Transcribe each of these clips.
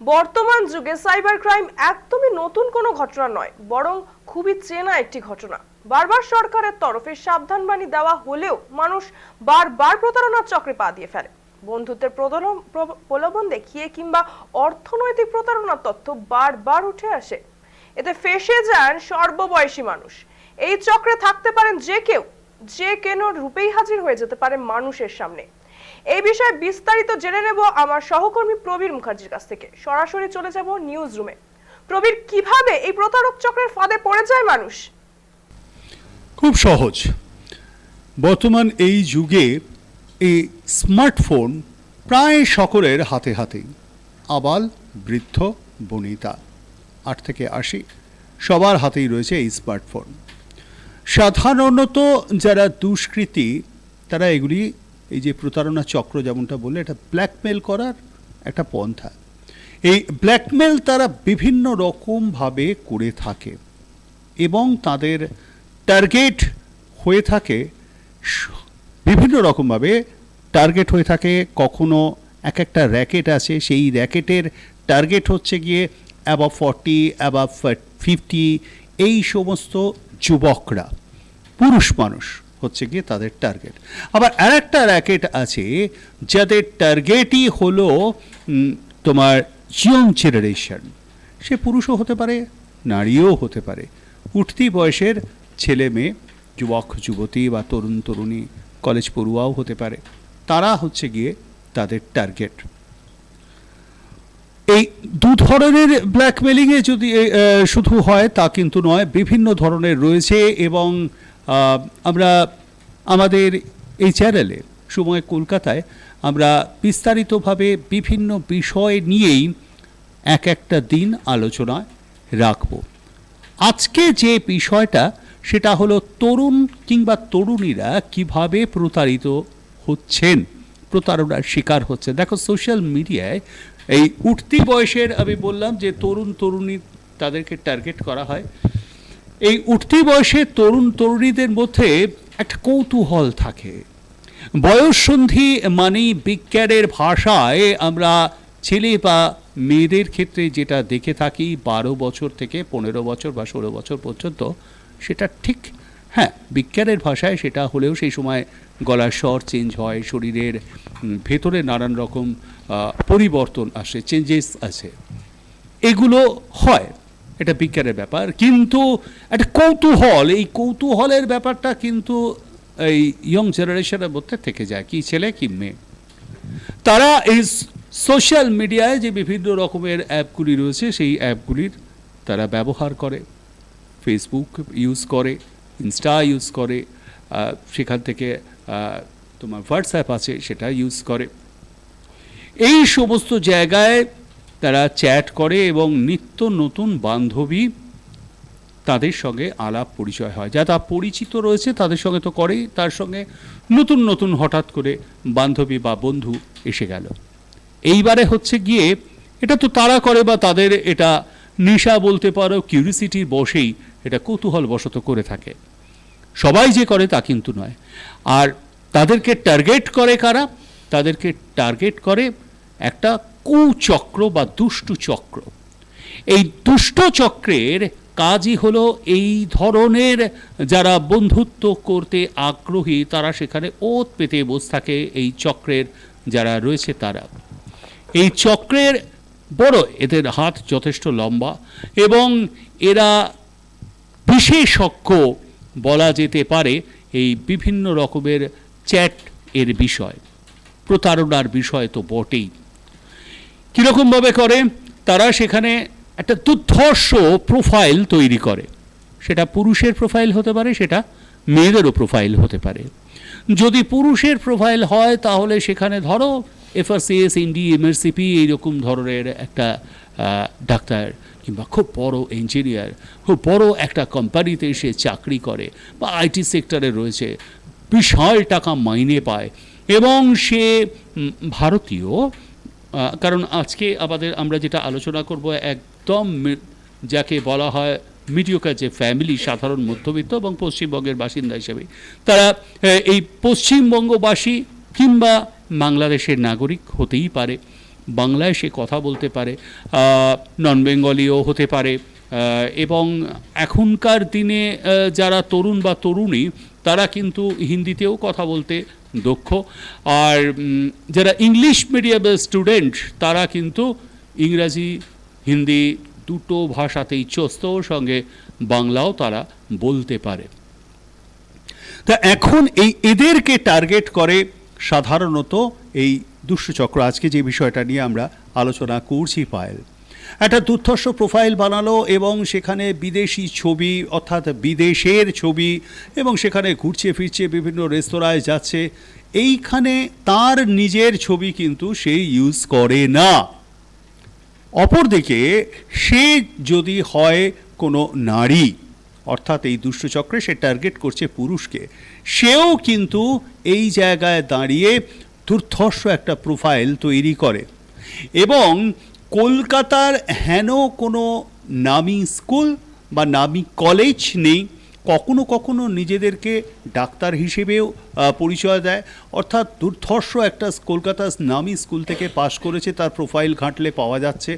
বর্তমান যুগে cyber crime একদমই নতুন কোনো ঘটনা নয়, বরং খুবই চেনা একটি ঘটনা। বারবার সরকারের তরফে সাবধানবাণী দেওয়া হলেও মানুষ বারবার প্রতারণার চক্রে পা দিয়ে ফেলে। বন্ধুত্বের প্রলোভন দেখিয়ে কিংবা অর্থনৈতিক প্রতারণার তথ্য বারবার উঠে আসে। এতে ফেসে যান সর্ববয়সী মানুষ। এই চক্রে থাকতে পারেন যে কেউ, যে কেন রূপেই হাজির হয়ে যেতে পারে মানুষের সামনে। এই বিষয়ে বিস্তারিত জেনে নেব আমার সহকর্মী প্রবীর মুখার্জির কাছ থেকে। সরাসরি চলে যাব নিউজ রুমে প্রবীর, কীভাবে এই প্রতারক চক্রের ফাঁদে পড়ে যায় মানুষ? খুব সহজ। বর্তমান এই যুগে এই স্মার্টফোন প্রায় সকলের হাতে হাতেই। আবাল, বৃদ্ধ, বনিতা, আট থেকে আশি, সবার হাতেই রয়েছে এই স্মার্টফোন সাধারণত যারা দুষ্কৃতী, তারা এগুলি এই যে প্রতারণা চক্র যেমনটা বললে এটা ব্ল্যাকমেল করার একটা পন্থা। এই ব্ল্যাকমেল তারা বিভিন্ন রকমভাবে করে থাকে এবং তাদের টার্গেট হয়ে থাকে বিভিন্ন রকমভাবে টার্গেট হয়ে থাকে। কখনো এক একটা র্যাকেট আছে, সেই র্যাকেটের টার্গেট হচ্ছে গিয়ে অ্যাবাভ ফর্টি অ্যাবাভ ফিফটি এই সমস্ত যুবকরা, পুরুষ মানুষ। হচ্ছে গিয়ে তাদের টার্গেট আবার আর একটা র্যাকেট আছে, যাদের টার্গেটই হলো তোমার ইয়ং জেনারেশন সে পুরুষও হতে পারে, নারীও হতে পারে। উঠতি বয়সের ছেলে মেয়ে, যুবক, যুবতী বা তরুণ, তরুণী কলেজ পড়ুয়াও হতে পারে। তারা হচ্ছে গিয়ে তাদের টার্গেট এই দু ধরনের ব্ল্যাকমেলিংয়ে যদি শুধু হয়, তা কিন্তু নয়, বিভিন্ন ধরনের রয়েছে এবং আমরা আমাদের এই চ্যানেলে সময় কলকাতায়, আমরা বিস্তারিতভাবে বিভিন্ন বিষয় নিয়েই এক একটা দিন আলোচনায় রাখব। আজকে যে বিষয়টা, সেটা হলো তরুণ কিংবা তরুণীরা কীভাবে প্রতারিত হচ্ছেন, প্রতারণার শিকার হচ্ছে দেখো সোশ্যাল মিডিয়ায় এই উঠতি বয়সের, আমি বললাম যে তরুণ তরুণী তাদেরকে টার্গেট করা হয়। এই উঠতি বয়সে তরুণ তরুণীদের মধ্যে একটা কৌতূহল থাকে। বয়ঃসন্ধি মানেই বিজ্ঞানের ভাষায় আমরা ছেলে বা মেয়েদের ক্ষেত্রে যেটা দেখে থাকি, বারো বছর থেকে পনেরো বছর বা ষোলো বছর পর্যন্ত, সেটা ঠিক হ্যাঁ বিজ্ঞানের ভাষায় সেটা হলেও সেই সময় গলার স্বর চেঞ্জ হয়, শরীরের ভেতরে নানান রকম পরিবর্তন আসে চেঞ্জেস আছে এগুলো হয়। এটা বিজ্ঞানের ব্যাপার। কিন্তু একটা কৌতূহল, এই কৌতূহলের ব্যাপারটা কিন্তু এই ইয়ং জেনারেশনের মধ্যে থেকে যায়, কি ছেলে, কি মেয়ে। তারা এই সোশ্যাল মিডিয়ায় যে বিভিন্ন রকমের অ্যাপগুলি রয়েছে, সেই অ্যাপগুলির তারা ব্যবহার করে ফেসবুক ইউজ করে ইনস্টা ইউজ করে সেখান থেকে তোমার হোয়াটসঅ্যাপ আছে, সেটা ইউজ করে। এই সমস্ত জায়গায় তারা চ্যাট করে এবং নিত্য নতুন বান্ধবী তাদের সঙ্গে আলাপ পরিচয় হয়। যা তা পরিচিত রয়েছে, তাদের সঙ্গে তো করেই, তার সঙ্গে নতুন নতুন হঠাৎ করে বান্ধবী বা বন্ধু এসে গেল। এইবারে হচ্ছে গিয়ে, এটা তো তারা করে বা তাদের এটা নেশা বলতে পারো কিউরিসিটির বসেই এটা কৌতূহল বশত করে থাকে। সবাই যে করে তা কিন্তু নয়। আর তাদেরকে টার্গেট করে কারা? তাদেরকে টার্গেট করে একটা কুচক্র বা দুষ্টু চক্র। এই দুষ্ট চক্রের কাজই হলো এই ধরনের যারা বন্ধুত্ব করতে আগ্রহী, তারা সেখানে ওত পেতে বসে থাকে এই চক্রের যারা রয়েছে তারা। এই চক্রের বড়, এদের হাত যথেষ্ট লম্বা এবং এরা বিশেষজ্ঞ বলা যেতে পারে এই বিভিন্ন রকমের চ্যাট এর বিষয়। প্রতারণার বিষয় তো বটেই। কীরকমভাবে করে? তারা সেখানে একটা দুর্ধর্ষ প্রোফাইল তৈরি করে। সেটা পুরুষের প্রোফাইল হতে পারে, সেটা মেয়েদেরও প্রোফাইল হতে পারে। যদি পুরুষের প্রোফাইল হয়, তাহলে সেখানে ধরো এফআরসিএস ইন্ডি এমআরসিপি এইরকম ধরনের একটা ডাক্তার কিংবা খুব বড় ইঞ্জিনিয়ার খুব বড় একটা কোম্পানিতে সে চাকরি করে বা আইটি সেক্টরে রয়েছে, বিশাল টাকা মাইনে পায় এবং সে ভারতীয় কারণ আজকে আমাদের আমরা যেটা আলোচনা করব একদম যাকে বলা হয় মিডিওকার যে ফ্যামিলি সাধারণ মধ্যবিত্ত এবং পশ্চিমবঙ্গের বাসিন্দা হিসেবে, তারা এই পশ্চিমবঙ্গবাসী কিংবা বাংলাদেশের নাগরিক হতেই পারে, বাংলায় সে কথা বলতে পারে নন বেঙ্গলিও হতে পারে এবং এখনকার দিনে যারা তরুণ বা তরুণী, তারা কিন্তু হিন্দিতেও কথা বলতে দক্ষ। আর যারা ইংলিশ মিডিয়ামের স্টুডেন্ট তারা কিন্তু ইংরাজি, হিন্দি দুটো ভাষাতেই চস্ত, সঙ্গে বাংলাও তারা বলতে পারে। তা এখন এই এদেরকে টার্গেট করে সাধারণত এই দুষ্টচক্র। আজকে যে বিষয়টা নিয়ে আমরা আলোচনা করছি পায়েল একটা দুর্ধর্ষ প্রোফাইল বানালো এবং সেখানে বিদেশি ছবি, অর্থাৎ বিদেশের ছবি, এবং সেখানে ঘুরছে ফিরছে বিভিন্ন রেস্তোরাঁয় যাচ্ছে। এইখানে তার নিজের ছবি কিন্তু সে ইউজ করে না। অপরদিকে সে যদি হয় কোনো নারী, অর্থাৎ এই দুষ্টচক্রে সে টার্গেট করছে পুরুষকে, সেও কিন্তু এই জায়গায় দাঁড়িয়ে দুর্ধর্ষ একটা প্রোফাইল তৈরি করে। এবং কলকাতার হেন কোনো নামি স্কুল বা নামি কলেজ নেই, কখনো কখনো নিজেদেরকে ডাক্তার হিসেবেও পরিচয় দেয়। অর্থাৎ দুর্ধর্ষ একটা কলকাতার নামি স্কুল থেকে পাশ করেছে, তার প্রোফাইল ঘাঁটলে পাওয়া যাচ্ছে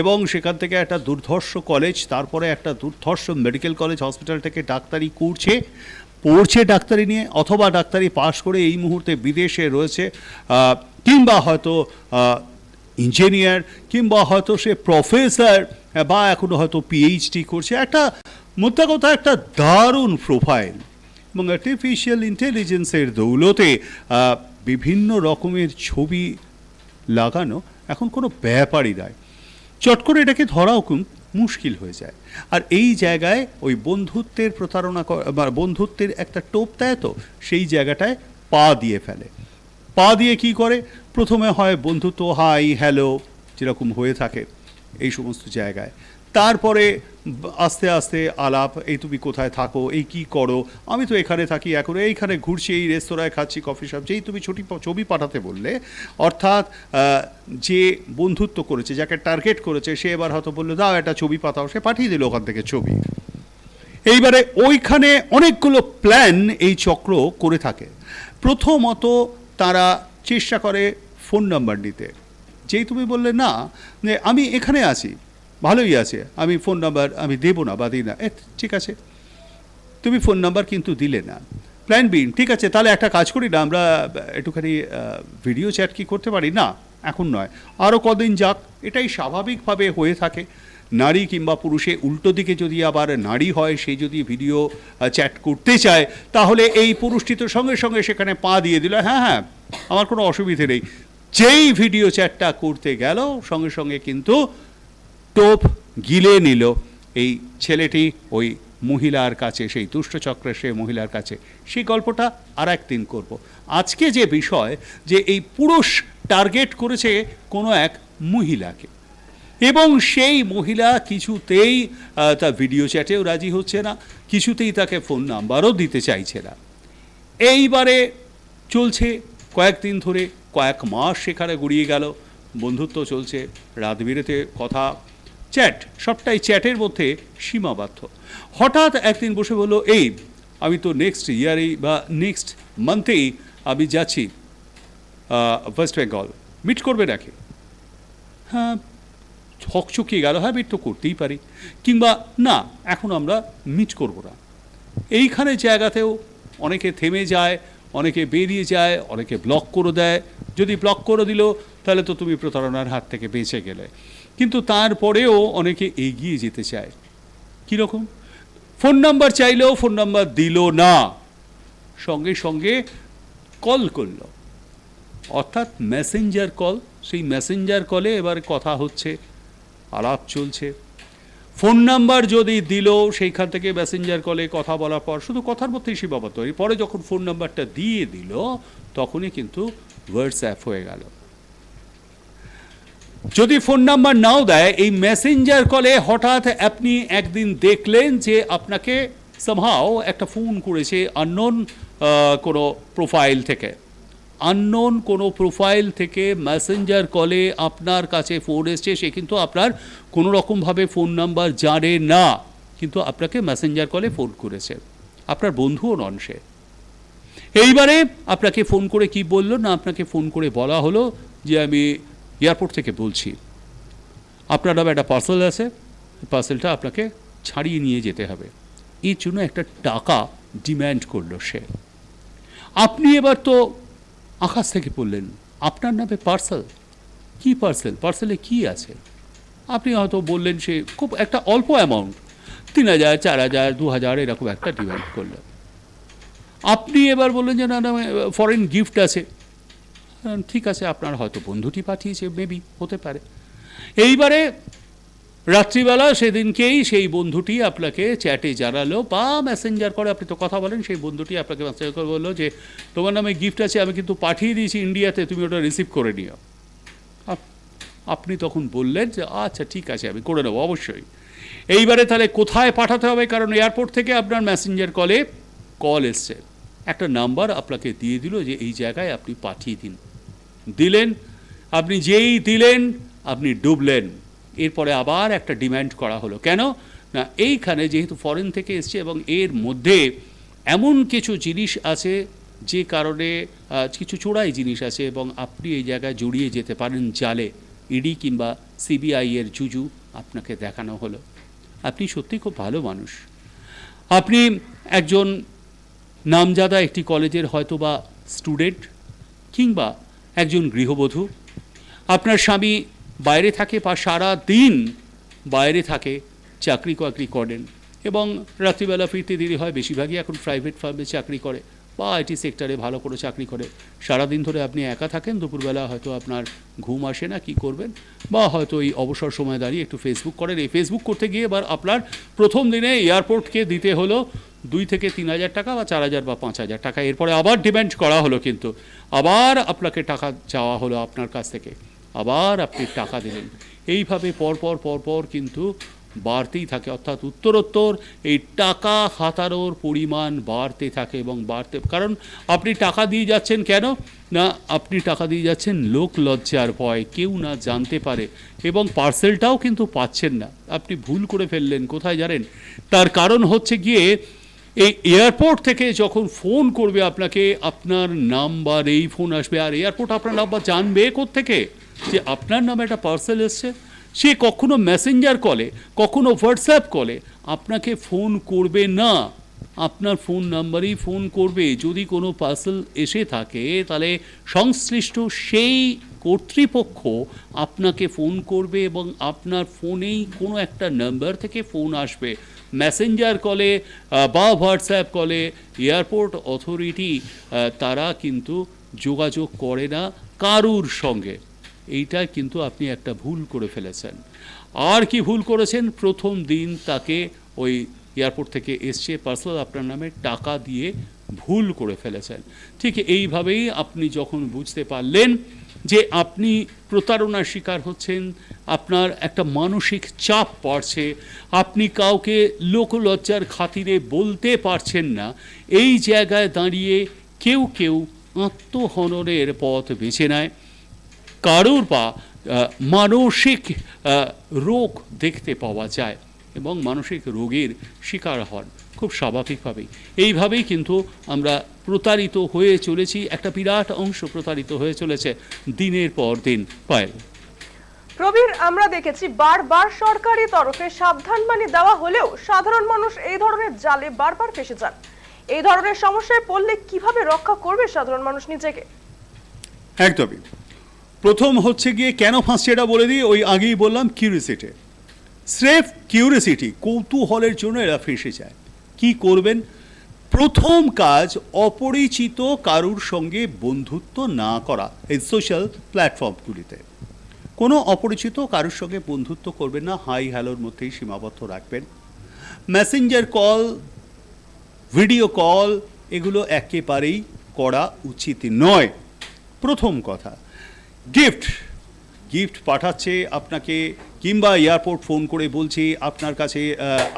এবং সেখান থেকে একটা দুর্ধর্ষ কলেজ, তারপরে একটা দুর্ধর্ষ মেডিকেল কলেজ, হসপিটাল থেকে ডাক্তারি করছে, পড়ছে ডাক্তারি নিয়ে অথবা ডাক্তারি পাশ করে এই মুহূর্তে বিদেশে রয়েছে কিংবা হয়তো ইঞ্জিনিয়ার কিংবা হয়তো সে প্রফেসর, বা এখনও হয়তো পিএইচডি করছে। একটা মোদ্দা কথা, একটা দারুণ প্রোফাইল এবং আর্টিফিশিয়াল ইন্টেলিজেন্সের দৌলতে বিভিন্ন রকমের ছবি লাগানো এখন কোনো ব্যাপারই নয়। চট করে এটাকে ধরাও মুশকিল হয়ে যায়। আর এই জায়গায় ওই বন্ধুত্বের প্রতারণা বন্ধুত্বের একটা টোপ দেয় তো, সেই জায়গাটায় পা দিয়ে ফেলে। পা দিয়ে কি করে? প্রথমে হয় বন্ধুত্ব, হাই, হ্যালো, যেরকম হয়ে থাকে এই সমস্ত জায়গায়। তারপরে আস্তে আস্তে, আলাপ, এই তুমি কোথায় থাকো? এই কি করো? আমি তো এখানে থাকি, এখন এইখানে ঘুরছি, এই রেস্তোরাঁয় খাচ্ছি, কফি শপ, যেই তুমি ছুটি ছবি পাঠাতে বললে, অর্থাৎ যে বন্ধুত্ব করেছে, যাকে টার্গেট করেছে, সে এবার হয়তো বলল, দাও একটা ছবি পাঠাও। সে পাঠিয়ে দিল ওখান থেকে ছবি। এইবারে ওইখানে অনেকগুলো প্ল্যান এই চক্র করে থাকে। প্রথমত তারা চেষ্টা করে ফোন নাম্বার নিতে যেই তুমি বললে, না যে আমি এখানে আছি, ভালোই আছে, আমি ফোন নাম্বার আমি দেবো না, বা দিই না। এ, ঠিক আছে। তুমি ফোন নাম্বার কিন্তু দিলে না। প্ল্যান বি, ঠিক আছে, তাহলে একটা কাজ করি না, আমরা একটুখানি ভিডিও চ্যাট কি করতে পারি? না, এখন নয়। আরও কদিন যাক, এটাই স্বাভাবিকভাবে হয়ে থাকে। নারী কিংবা পুরুষে উল্টো দিকে যদি আবার নারী হয়, সে যদি ভিডিও চ্যাট করতে চায়, তাহলে এই পুরুষটি তো সঙ্গে সঙ্গে সেখানে পা দিয়ে দিল হ্যাঁ হ্যাঁ আমার কোনো অসুবিধে নেই। যেই ভিডিও চ্যাটটা করতে গেল, সঙ্গে সঙ্গে কিন্তু টোপ গিলে নিল। এই ছেলেটি ওই মহিলার কাছে, সেই দুষ্টচক্রের সেই মহিলার কাছে, সেই গল্পটা আর একদিন করব। আজকে যে বিষয়, যে এই পুরুষ টার্গেট করেছে কোনো এক মহিলাকে এবং সেই মহিলা কিছুতেই তার ভিডিও চ্যাটেও রাজি হচ্ছে না, কিছুতেই তাকে ফোন নাম্বারও দিতে চাইছে না। এইবারে চলছে কয়েকদিন ধরে, কয়েক মাস সেখানে গড়িয়ে গেল, বন্ধুত্ব চলছে রাত বিরেতে কথা চ্যাট সবটাই চ্যাটের মধ্যে সীমাবদ্ধ। হঠাৎ একদিন বসে বলল, এই, আমি তো নেক্সট ইয়ারেই বা নেক্সট মান্থেই আমি যাচ্ছি ওয়েস্ট বেঙ্গল মিট করবে নাকি? হ্যাঁ হকচকিয়ে গেল হ্যাঁ মিট তো করতেই পারি। কিংবা না, এখন আমরা মিট করব না। এইখানে জায়গাতেও অনেকে থেমে যায়, অনেকে বেরিয়ে যায়, অনেকে ব্লক করে দেয়। যদি ব্লক করে দিল, তাহলে তো তুমি প্রতারণার হাত থেকে বেঁচে গেলে। কিন্তু তারপরেও অনেকে এগিয়ে যেতে চায়। কীরকম? ফোন নাম্বার চাইলেও ফোন নাম্বার দিল না। সঙ্গে সঙ্গে কল করল। অর্থাৎ মেসেঞ্জার কল, সেই মেসেঞ্জার কলে এবার কথা হচ্ছে। আলাপ চলছে। ফোন নাম্বার যদি দিল, সেইখান থেকে মেসেঞ্জার কলে কথা বলার পর, শুধু কথার মধ্যেই সীমাবদ্ধ পরে যখন ফোন নাম্বারটা দিয়ে দিল, তখনই কিন্তু হোয়াটসঅ্যাপ হয়ে গেল। যদি ফোন নাম্বার নাও দেয়, এই মেসেঞ্জার কলে হঠাৎ আপনি একদিন দেখলেন যে আপনাকে সামহাও একটা ফোন করেছে আননোন কোনো প্রোফাইল থেকে। আননোন কোনো প্রোফাইল থেকে মেসেঞ্জার কলে আপনার কাছে ফোন এসছে, সে কিন্তু আপনার কোনো রকমভাবে ফোন নাম্বার জানে না, কিন্তু আপনাকে মেসেঞ্জার কলে ফোন করেছে। আপনার বন্ধুও নন সে। এইবারে আপনাকে ফোন করে কি বলল? না, আপনাকে ফোন করে বলা হলো যে আমি এয়ারপোর্ট থেকে বলছি। আপনার নামে একটা পার্সেল আছে পার্সেলটা আপনাকে ছাড়িয়ে নিয়ে যেতে হবে। এর জন্য একটা টাকা ডিম্যান্ড করল সে। আপনি এবার তো আকাশ থেকে পড়লেন। আপনার নামে পার্সেল। কি পার্সেল? পার্সেলে কি আছে? আপনি হয়তো বললেন সে খুব একটা অল্প অ্যামাউন্ট তিন হাজার, চার হাজার, দু হাজার, এরকম একটা ডিমান্ড করলেন। আপনি এবার বললেন যে, না না ফরেন গিফট আছে। ঠিক আছে, আপনার হয়তো বন্ধুটি পাঠিয়েছে মেবি হতে পারে। এইবারে রাত্রিবেলা সেদিনকেই সেই বন্ধুটি আপনাকে চ্যাটে জানালো, বা মেসেঞ্জার করে, আপনি তো কথা বলেন, সেই বন্ধুটি আপনাকে মেসেঞ্জার করে বলল যে, তোমার নামে গিফট আছে, আমি কিন্তু পাঠিয়ে দিয়েছি ইন্ডিয়াতে তুমি ওটা রিসিভ করে নিও। আপ- আপনি তখন বললেন যে আচ্ছা ঠিক আছে, আমি করে নেব, অবশ্যই। এইবারে তাহলে কোথায় পাঠাতে হবে? কারণ এয়ারপোর্ট থেকে আপনার মেসেঞ্জার কলে কল এসছে। একটা নাম্বার আপনাকে দিয়ে দিল যে, এই জায়গায় আপনি পাঠিয়ে দিন। দিলেন, আপনি যেই দিলেন, আপনি ডুবলেন। এরপরে আবার একটা ডিম্যান্ড করা হলো। কেন? না, এইখানে যেহেতু ফরেন থেকে এসছে এবং এর মধ্যে এমন কিছু জিনিস আছে যে কারণে কিছু চোরাই জিনিস আছে এবং আপনি এই জায়গায় জড়িয়ে যেতে পারেন জালে। ইডি কিংবা সিবিআই এর জুজু আপনাকে দেখানো হলো। আপনি সত্যি খুব ভালো মানুষ। আপনি একজন নামজাদা একটি কলেজের হয়তোবা স্টুডেন্ট কিংবা একজন গৃহবধূ। আপনার স্বামী বাইরে থাকে বা সারা দিন বাইরে থাকে, চাকরি বাকরি করেন এবং রাত্রিবেলা ফিরতে দেরি হয়, বেশিরভাগই এখন প্রাইভেট ফার্মে চাকরি করে বা আইটি সেক্টরে ভালো করে চাকরি করে। সারাদিন ধরে আপনি একা থাকেন, দুপুরবেলা হয়তো আপনার ঘুম আসে না, কি করবেন? বা হয়তো এই অবসর সময় দাঁড়িয়ে একটু ফেসবুক করেন। এই ফেসবুক করতে গিয়ে এবার আপনার প্রথম দিনে এয়ারপোর্টকে দিতে হলো দুই থেকে তিন হাজার টাকা বা চার হাজার বা পাঁচ হাজার টাকা। এরপরে আবার ডিমান্ড করা হলো কিন্তু। আবার আপনাকে টাকা চাওয়া হলো আপনার কাছ থেকে। আবার আপনি টাকা দিলেন। এইভাবে পরপর পরপর কিন্তু বাড়তেই থাকে। অর্থাৎ উত্তরোত্তর, এই টাকা হাতানোর পরিমাণ বাড়তে থাকে এবং বাড়তে কারণ আপনি টাকা দিয়ে যাচ্ছেন কেন? না, আপনি টাকা দিয়ে যাচ্ছেন লোক লজ্জার ভয়, কেউ না জানতে পারে এবং পার্সেলটাও কিন্তু পাচ্ছেন না। আপনি ভুল করে ফেললেন, কোথায় জানেন? তার কারণ হচ্ছে গিয়ে এই এয়ারপোর্ট থেকে যখন ফোন করবে আপনাকে, আপনার নাম্বার, এই ফোন আসবে, আর এয়ারপোর্ট আপনার নাম্বার জানবে থেকে যে আপনার নামে একটা পার্সেল এসছে, সে কখনো মেসেঞ্জার কলে কখনো হোয়াটসঅ্যাপ কলে আপনাকে ফোন করবে না। আপনার ফোন নাম্বারেই ফোন করবে। যদি কোনো পার্সেল এসে থাকে, তাহলে সংশ্লিষ্ট সেই কর্তৃপক্ষ আপনাকে ফোন করবে এবং আপনার ফোনেই কোনো একটা নাম্বার থেকে ফোন আসবে। মেসেঞ্জার কলে বা হোয়াটসঅ্যাপ কলে এয়ারপোর্ট অথরিটি তারা কিন্তু যোগাযোগ করে না কারুর সঙ্গে। এইটা কিন্তু আপনি একটা ভুল করে ফেলেছেন। আর কি ভুল করেছেন? প্রথম দিন তাকে ওই এয়ারপোর্ট থেকে এসছে পার্সেল আপনার নামে টাকা দিয়ে ভুল করে ফেলেছেন। ঠিক এইভাবেই আপনি যখন বুঝতে পারলেন যে আপনি প্রতারণার শিকার হচ্ছেন, আপনার একটা মানসিক চাপ পড়ছে আপনি কাউকে লোকলজ্জার খাতিরে বলতে পারছেন না, এই জায়গায় দাঁড়িয়ে কেউ কেউ আত্মহননের পথ বেছে নেয়। কারোর বা আহ, মানসিক আহ, রোগ দেখতে পাওয়া যায় এবং মানসিক রোগের শিকার হন খুব স্বাভাবিকভাবেই। এইভাবেই কিন্তু আমরা প্রতারিত হয়ে চলেছি একটা বিরাট অংশ প্রতারিত হয়ে চলেছে দিনের পর দিন পায়। প্রবীর আমরা দেখেছি বারবার সরকারি তরফে সাবধানবাণী দেওয়া হলেও সাধারণ মানুষ এই ধরনের জালে বারবার ফেসে যান। এই ধরনের সমস্যায় পড়লে কীভাবে রক্ষা করবে সাধারণ মানুষ নিজেকে? একদমই। প্রথম হচ্ছে গিয়ে কেন ফাঁসছে এটা বলে দিই? ওই আগেই বললাম কিউরিসিটি স্রেফ কিউরিসিটি কৌতূহলের জন্য এরা ফেসে যায়। কি করবেন? প্রথম কাজ, অপরিচিত কারুর সঙ্গে বন্ধুত্ব না করা এই সোশ্যাল প্ল্যাটফর্মগুলিতে কোনো অপরিচিত কারুর সঙ্গে বন্ধুত্ব করবেন না, হাই হ্যালোর মধ্যেই সীমাবদ্ধ রাখবেন। মেসেঞ্জার কল ভিডিও কল এগুলো একেবারেই করা উচিত নয়। প্রথম কথা। গিফট গিফট পাঠাচ্ছে আপনাকে কিংবা এয়ারপোর্ট ফোন করে বলছে আপনার কাছে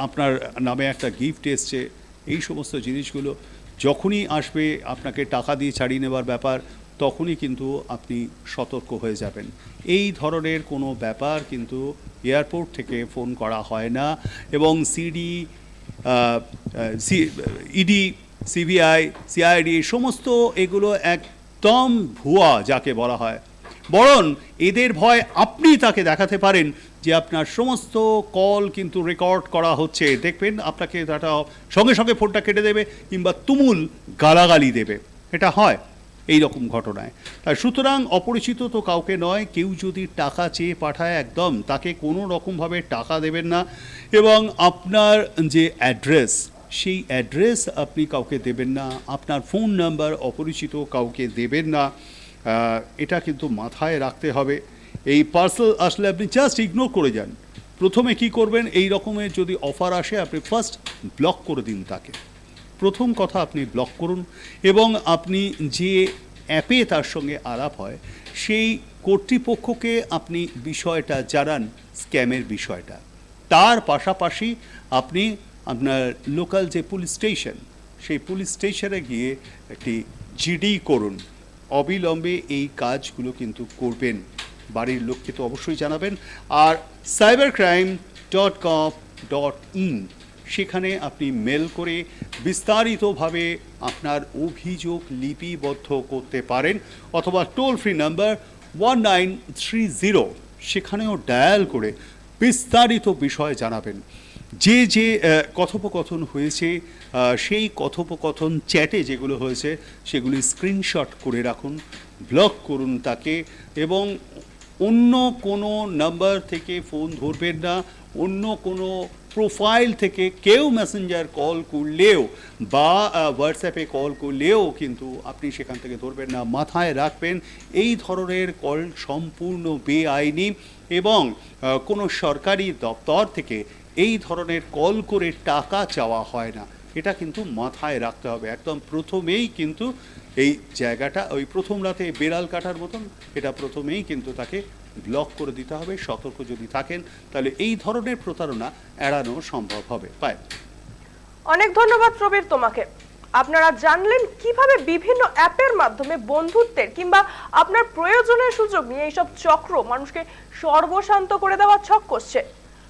আপনার নামে একটা গিফট এসছে। এই সমস্ত জিনিসগুলো যখনই আসবে আপনাকে টাকা দিয়ে ছাড়িয়ে নেবার ব্যাপার, তখনই কিন্তু আপনি সতর্ক হয়ে যাবেন। এই ধরনের কোনো ব্যাপার কিন্তু এয়ারপোর্ট থেকে ফোন করা হয় না এবং সিডি ইডি সিবিআই সিআইডি সমস্ত এগুলো একদম ভুয়া যাকে বলা হয়। বরং এদের ভয় আপনি তাকে দেখাতে পারেন যে আপনার সমস্ত কল কিন্তু রেকর্ড করা হচ্ছে। দেখবেন আপনাকে তাটা সঙ্গে সঙ্গে ফোনটা কেটে দেবে কিংবা তুমুল গালাগালি দেবে। এটা হয় এই রকম ঘটনায়। তাই সুতরাং অপরিচিত তো কাউকে নয়, কেউ যদি টাকা চেয়ে পাঠায় একদম, তাকে কোনো রকমভাবে টাকা দেবেন না। এবং আপনার যে অ্যাড্রেস, সেই অ্যাড্রেস আপনি কাউকে দেবেন না। আপনার ফোন নাম্বার অপরিচিত কাউকে দেবেন না। এটা কিন্তু মাথায় রাখতে হবে। এই পার্সেল আসলে আপনি জাস্ট ইগনোর করে যান। প্রথমে কি করবেন? এই রকমের যদি অফার আসে, আপনি ফার্স্ট ব্লক করে দিন তাকে। প্রথম কথা আপনি ব্লক করুন এবং আপনি যে অ্যাপে তার সঙ্গে আলাপ হয়, সেই কর্তৃপক্ষকে আপনি বিষয়টা জানান স্ক্যামের বিষয়টা। তার পাশাপাশি আপনি আপনার লোকাল যে পুলিশ স্টেশন সেই পুলিশ স্টেশনে গিয়ে একটি জিডি করুন। অবিলম্বে এই কাজগুলো কিন্তু করবেন। বাড়ির লোককে তো অবশ্যই জানাবেন। আর cyber crime dot com dot in সেখানে আপনি মেল করে বিস্তারিতভাবে আপনার অভিযোগ লিপিবদ্ধ করতে পারেন অথবা toll free number one nine three zero সেখানেও ডায়াল করে বিস্তারিত বিষয় জানাবেন। যে যে কথোপকথন হয়েছে সেই কথোপকথন চ্যাটে যেগুলো হয়েছে, সেগুলি স্ক্রিনশট করে রাখুন, ব্লক করুন তাকে এবং অন্য কোনো নাম্বার থেকে ফোন ধরবেন না, অন্য কোনো প্রোফাইল থেকে কেউ মেসেঞ্জার কল করলেও বা হোয়াটসঅ্যাপে কল করলেও কিন্তু আপনি সেখান থেকে ধরবেন না, মাথায় রাখবেন, এই ধরনের কল সম্পূর্ণ বেআইনি এবং কোনো সরকারি দপ্তর থেকে এই ধরনের কল করে টাকা চাওয়া হয় না। এটা কিন্তু মাথায় রাখতে হবে। একদম প্রথমেই কিন্তু এই জায়গাটা, ওই প্রথম রাতে বেড়াল কাটার মতন, এটা প্রথমেই কিন্তু তাকে ব্লক করে দিতে হবে। সতর্ক যদি থাকেন, তাহলে এই ধরনের প্রতারণা এড়ানো সম্ভব হবে। পায় অনেক ধন্যবাদ প্রবীর তোমাকে। আপনারা জানলেন কীভাবে বিভিন্ন অ্যাপের মাধ্যমে বন্ধুত্বের কিংবা আপনার প্রয়োজনের সুযোগ নিয়ে এইসব চক্র মানুষকে সর্বশান্ত করে দেওয়া ছক করছে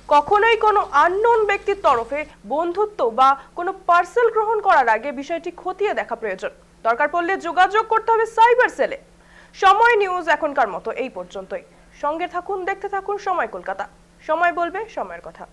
কখনোই কোনো আননোন ব্যক্তির তরফে বন্ধুত্ব বা কোনো পার্সেল গ্রহণ করার আগে বিষয়টি খতিয়ে দেখা প্রয়োজন। দরকার পড়লে যোগাযোগ করতে হবে সাইবার সেলে সময় নিউজ এখনকার মতো এই পর্যন্তই। সঙ্গে থাকুন, দেখতে থাকুন সময় কলকাতা। সময় বলবে, সময়ের কথা।